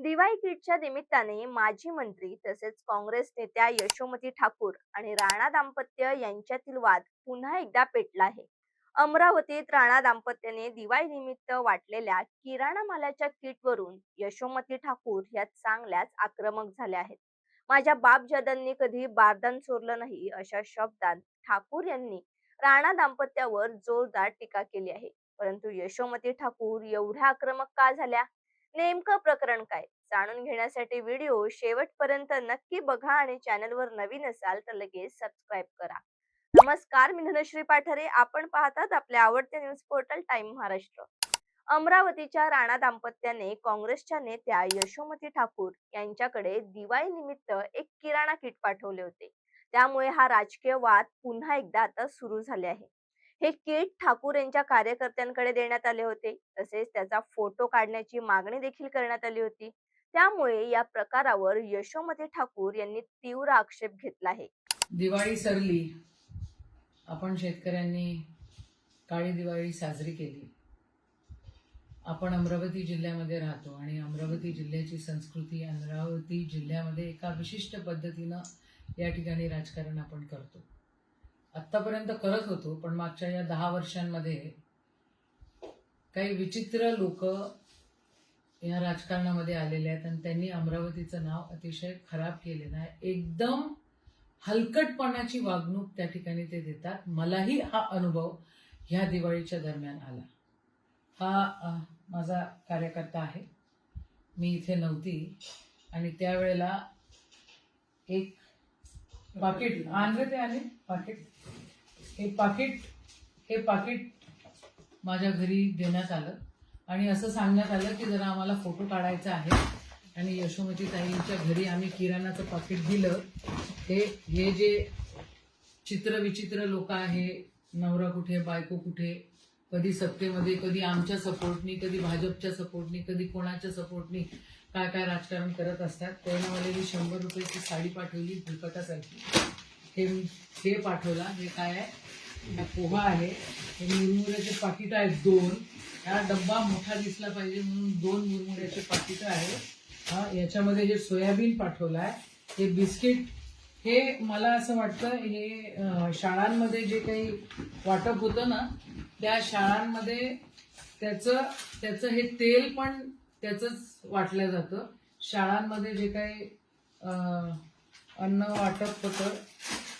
दिवाळी किटच्या निमित्ताने माजी मंत्री तसेच काँग्रेस नेत्या यशोमती ठाकूर आणि राणा दाम्पत्य यांच्यातील वाद पुन्हा एकदा पेटला आहे. अमरावतीत राणा दाम्पत्याने दिवाळी निमित्त वाटलेल्या किराणा मालाच्या किटवरून यशोमती ठाकूर या चांगल्याच आक्रमक झाल्या आहेत. माझ्या बापजादांनी कधी बारदान चोरलं नाही अशा शब्दात ठाकूर यांनी राणा दाम्पत्यावर जोरदार टीका केली आहे. परंतु यशोमती ठाकूर एवढ्या आक्रमक का झाल्या? नेमकं प्रकरण काय? जाणून घेण्यासाठी व्हिडिओ शेवटपर्यंत नक्की बघा आणि चॅनलवर नवीन असाल तर लगेच सबस्क्राईब करा. नमस्कार मी धनश्री पाठारे. आपण पाहतात आपल्या आवडत्या न्यूज पोर्टल टाइम महाराष्ट्र. अमरावतीच्या राणा दाम्पत्याने काँग्रेसच्या नेत्या यशोमती ठाकूर यांच्याकडे दिवाळी निमित्त एक किराणा किट पाठवले होते. त्यामुळे हा राजकीय वाद पुन्हा एकदा आता सुरू झाले आहे. हे किट ठाकूर यांच्या कार्यकर्त्यांकडे देण्यात आले होते. तसेच त्याचा फोटो काढण्याची मागणी देखील करण्यात आली होती. त्यामुळे या प्रकारावर यशोमती ठाकूर यांनी तीव्र आक्षेप घेतला आहे. दिवाळी सरली. आपण शेतकऱ्यांनी काळी दिवाळी साजरी केली. आपण अमरावती जिल्ह्यामध्ये राहतो आणि अमरावती जिल्ह्याची संस्कृती अमरावती जिल्ह्यामध्ये एका विशिष्ट पद्धतीनं या ठिकाणी राजकारण आपण करतो. आत्तापर्यंत करत होतो पण मागच्या या दहा वर्षांमध्ये काही विचित्र लोक या राजकारणामध्ये आलेले आहेत आणि त्यांनी अमरावतीचं नाव अतिशय खराब केलेलं आहे. एकदम हलकटपणाची वागणूक त्या ठिकाणी ते देतात. मलाही हा अनुभव ह्या दिवाळीच्या दरम्यान आला. हा माझा कार्यकर्ता आहे. मी इथे नव्हती. आणि त्यावेळेला एक पाकिट आणलं ते आले पाकिट. हे पाकिट हे पाकिट माझ्या घरी देण्यात आलं. आणि असं सांगण्यात आलं की जरा आम्हाला फोटो काढायचा आहे. आणि यशोमती ताईंच्या घरी आम्ही किराणाचं पाकिट दिलं. हे हे जे चित्रविचित्र लोक आहे नवरा कुठे बायको कुठे कधी सत्तेमध्ये कधी आमच्या सपोर्टनी कधी भाजपच्या सपोर्टनी कधी कोणाच्या सपोर्टनी काय काय राजकारण करत असतात त्यांना मी शंभर रुपयाची साडी पाठवली फुलपटासारखी हे हे पाठवला हे काय आहे? पोहा आहे. हे मुरमुऱ्याचे पाकिटं आहेत दोन. हा डब्बा मोठा दिसला पाहिजे म्हणून दोन मुरमुऱ्याचे पाकिटं आहेत. हा याच्यामध्ये जे सोयाबीन पाठवलं आहे हे बिस्किट हे मला असं वाटतं हे शाळांमध्ये जे काही वाटप होतं ना त्या शाळांमध्ये त्याचं त्याचं हे तेल पण त्याचंच वाटलं जातं. शाळांमध्ये जे काही अन्न वाटप होतं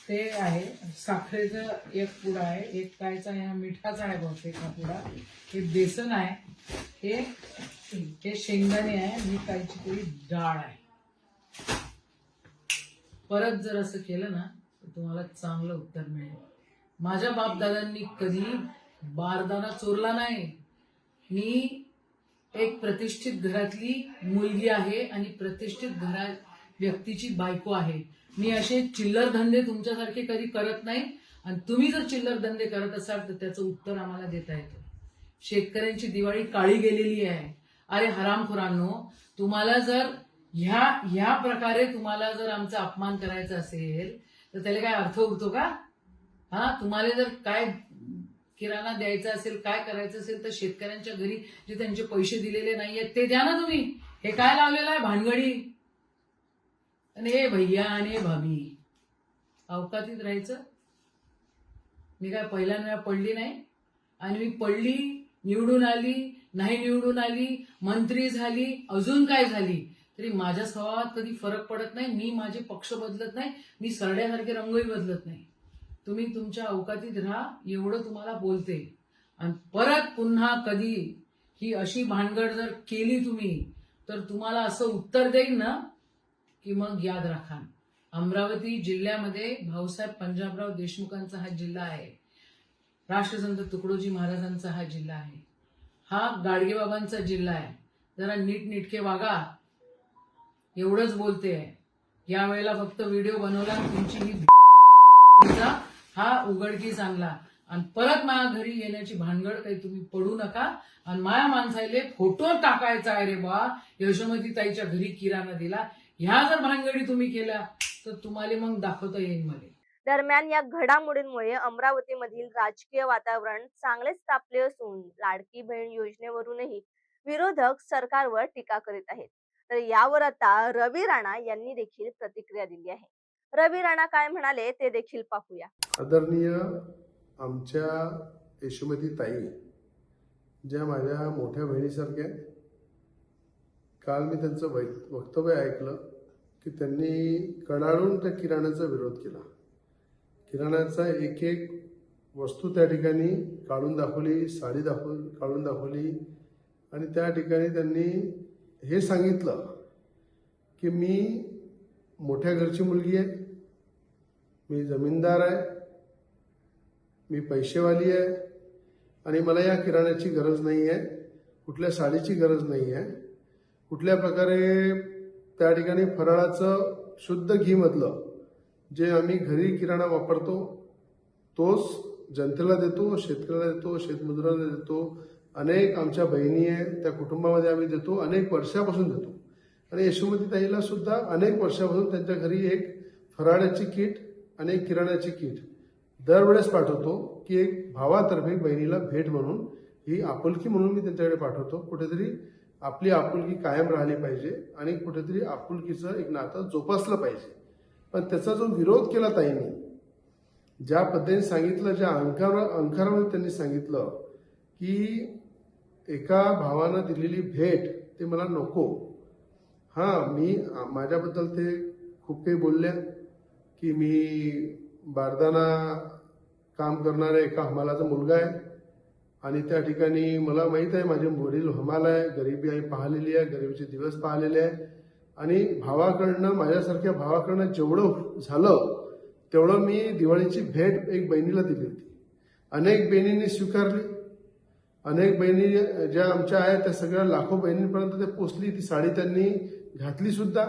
ते आहे. साखरेचं एक पुडा आहे. एक कायचा आहे हा मिठाचा आहे बहुतेक हा पुडा. हे बेसन आहे. हे हे शेंगदाणे आहे आणि कायची तरी डाळ आहे. परत जर असं केलं ना तर तुम्हाला चांगलं उत्तर मिळेल. माझ्या बापदादांनी कधी बारदाना चोरला नाही. मी एक प्रतिष्ठित घरातली मुलगी आहे आणि प्रतिष्ठित घरा व्यक्तीची बायको आहे. मी असे चिल्लर धंदे तुमच्यासारखे कधी करत नाही. आणि तुम्ही जर चिल्लर धंदे करत असाल तर त्याचं उत्तर आम्हाला देता येतं. शेतकऱ्यांची दिवाळी काळी गेलेली आहे. अरे हरामखोरांनो तुम्हाला जर ह्या ह्या प्रकारे तुम्हाला जर आमचा अपमान करायचा असेल तर त्याला काय अर्थ उरतो का? हा तुम्हाला जर काय किराणा द्यायचा असेल काय करायचं असेल तर शेतकऱ्यांच्या घरी जे त्यांचे पैसे दिलेले नाहीयेत ते द्या ना तुम्ही. हे काय लावलेलं आहे? भानगडी. आणि हे भैया आणि हे भाभी. अवकातीत राहायचं. मी काय पहिल्यांदा पडली नाही? आणि मी पडली निवडून आली नाही निवडून आली मंत्री झाली अजून काय झाली? तरी माझ्या स्वभावात कधी फरक पडत नाही. मी माझे पक्ष बदलत नाही. मी सरड्यासारखे रंगही बदलत नाही. तुम्ही तुमच्या अवकातीत राहा. एवढं तुम्हाला बोलते. आणि परत पुन्हा कधी ही अशी भानगड जर केली तुम्ही तर तुम्हाला असं उत्तर देईन ना की मग याद राखा. अमरावती जिल्ह्यामध्ये भाऊसाहेब पंजाबराव देशमुखांचा हा जिल्हा आहे. राष्ट्रसंत तुकडोजी महाराजांचा हा जिल्हा आहे. हा गाडगेबाबांचा जिल्हा आहे. जरा नीटनिटके वागा. एवढंच बोलते. या वेळेला फक्त व्हिडिओ बनवला तुमची ही तुमचा हा उघडकी चांगला. आणि परत माझ्या घरी येण्याची भानगड काही तुम्ही पडू नका. आणि माया माणसाले फोटो टाकायचा आहे रे बा. यशोमती ताईच्या घरी किराणा दिला. ह्या जर भानगडी तुम्ही केल्या तर तुम्हाला मग दाखवता येईल मला. दरम्यान या घडामोडींमुळे अमरावतीमधील राजकीय वातावरण चांगलेच तापले असून लाडकी बहीण योजनेवरूनही विरोधक सरकारवर टीका करीत आहेत. तर यावर आता रवी राणा यांनी देखील प्रतिक्रिया दिली आहे. रवी राणा काय म्हणाले ते देखील पाहूया. आदरणीय आमच्या यशोमती ताई ज्या माझ्या मोठ्या बहिणीसारख्या काल मी त्यांचं वै वक्तव्य ऐकलं की त्यांनी कडाळून त्या किराण्याचा विरोध केला. किराण्याचा एक एक वस्तू त्या ठिकाणी काढून दाखवली साडी दाखव काढून दाखवली आणि त्या ठिकाणी त्यांनी हे सांगितलं की मी मोठ्या घरची मुलगी आहे मी जमीनदार आहे मी पैसेवाली आहे आणि मला या किराण्याची गरज नाही आहे कुठल्या साडीची गरज नाही आहे. कुठल्या प्रकारे त्या ठिकाणी फराळाचं शुद्ध घीमधलं जे आम्ही घरी किराणा वापरतो तोच जनतेला देतो शेतकऱ्याला देतो शेतमजुराला देतो अनेक आमच्या बहिणी आहेत त्या कुटुंबामध्ये आम्ही देतो अनेक वर्षापासून देतो. आणि यशोमती ताईला सुद्धा अनेक वर्षापासून त्यांच्या घरी एक फराळाची किट आणि एक किराण्याची किट दरवेळेस पाठवतो की एक भावातर्फे बहिणीला भेट म्हणून ही आपुलकी म्हणून मी त्यांच्याकडे पाठवतो. कुठेतरी आपली आपुलकी कायम राहिली पाहिजे आणि कुठेतरी आपुलकीचं एक नातं जोपासलं पाहिजे. पण त्याचा जो विरोध केला ताईंनी ज्या पद्धतीने सांगितलं ज्या अंकार अंकारामध्ये त्यांनी सांगितलं की एका भावानं दिलेली भेट ते मला नको. हां मी माझ्याबद्दल ते खूप काही बोलल्या की मी बारदाना काम करणाऱ्या एका हमालाचा मुलगा आहे आणि त्या ठिकाणी मला माहीत आहे माझे वडील हमाल आहे गरिबी आई पाहिलेली आहे गरिबीचे दिवस पाहिलेले आहे आणि भावाकडनं माझ्यासारख्या भावाकडनं जेवढं झालं तेवढं मी दिवाळीची भेट एक बहिणीला दिली होती. अनेक बहिणींनी स्वीकारली. अनेक बहिणी ज्या आमच्या आहेत त्या सगळ्या लाखो बहिणींपर्यंत ते पोचली. ती साडी त्यांनी घातली सुद्धा.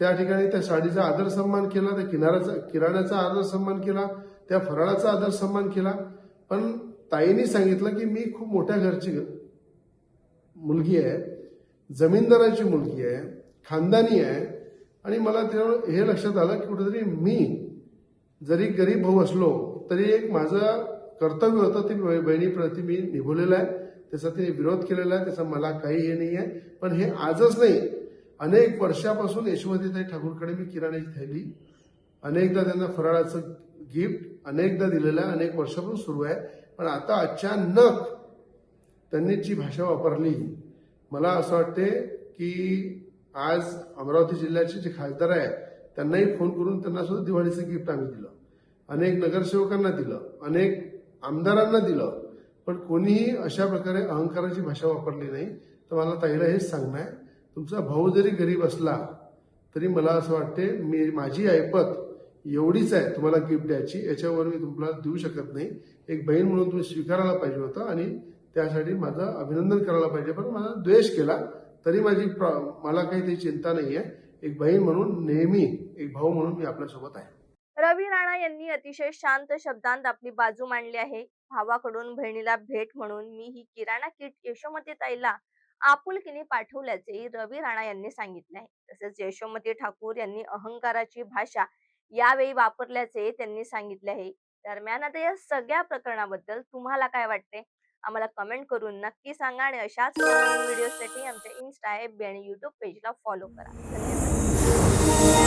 त्या ठिकाणी त्या साडीचा आदर सन्मान केला त्या किनाऱ्याचा किराण्याचा आदर सन्मान केला त्या फराळाचा आदर सन्मान केला. पण ताईंनी सांगितलं की मी खूप मोठ्या घरची मुलगी आहे जमीनदाराची मुलगी आहे खानदानी आहे. आणि मला तेव्हा हे लक्षात आलं की कुठेतरी मी जरी गरीब भाऊ असलो तरी एक माझं कर्तव्य होतं ते बहिणीप्रती मी निभवलेलं आहे. त्याचा तिने विरोध केलेला आहे त्याचा मला काही हे नाही आहे. पण हे आजच नाही. अनेक वर्षापासून यशवंतीताई ठाकूरकडे मी किराण्याची थैली अनेकदा त्यांना फराळाचं गिफ्ट अनेकदा दिलेलं आहे अनेक वर्षापासून सुरू आहे. पण आता अचानक त्यांनी जी भाषा वापरली. मला असं वाटते की आज अमरावती जिल्ह्याचे जे खासदार आहे त्यांनाही फोन करून त्यांना सुद्धा दिवाळीचं गिफ्ट आम्ही दिलं. अनेक नगरसेवकांना दिलं. अनेक आमदारांना दिलं. पण कोणीही अशा प्रकारे अहंकाराची भाषा वापरली नाही. तर मला ताईला हेच सांगणं आहे. तुमचा भाऊ जरी गरीब असला तरी मला असं वाटते मी माझी ऐपत एवढीच आहे तुम्हाला गिफ्ट द्यायची. याच्यावर मी तुम्हाला देऊ शकत नाही. एक बहीण म्हणून तुम्ही स्वीकारायला पाहिजे होतं आणि त्यासाठी माझं अभिनंदन करायला पाहिजे. पण माझा द्वेष केला तरी माझी मला काही त्याची चिंता नाही आहे एक बहीण म्हणून नेहमी एक भाऊ म्हणून मी आपल्यासोबत आहे. रवी राणा यांनी अतिशय शांत शब्दांत आपली बाजू मांडली आहे. भावाकडून बहिणीला भेट म्हणून मी ही किराणा किट यशोमती ताईला आपुलकीने पाठवल्याचे रवी राणा यांनी सांगितले आहे. तसेच यशोमती ठाकूर यांनी अहंकाराची भाषा यावेळी वापरल्याचे त्यांनी सांगितले आहे. दरम्यान आता या सगळ्या प्रकरणाबद्दल तुम्हाला काय वाटते? आम्हाला कमेंट करून नक्की सांगा आणि अशाच व्हिडिओसाठी आमच्या इन्स्टा एफ आणि युट्यूब पेजला फॉलो करा. धन्यवाद.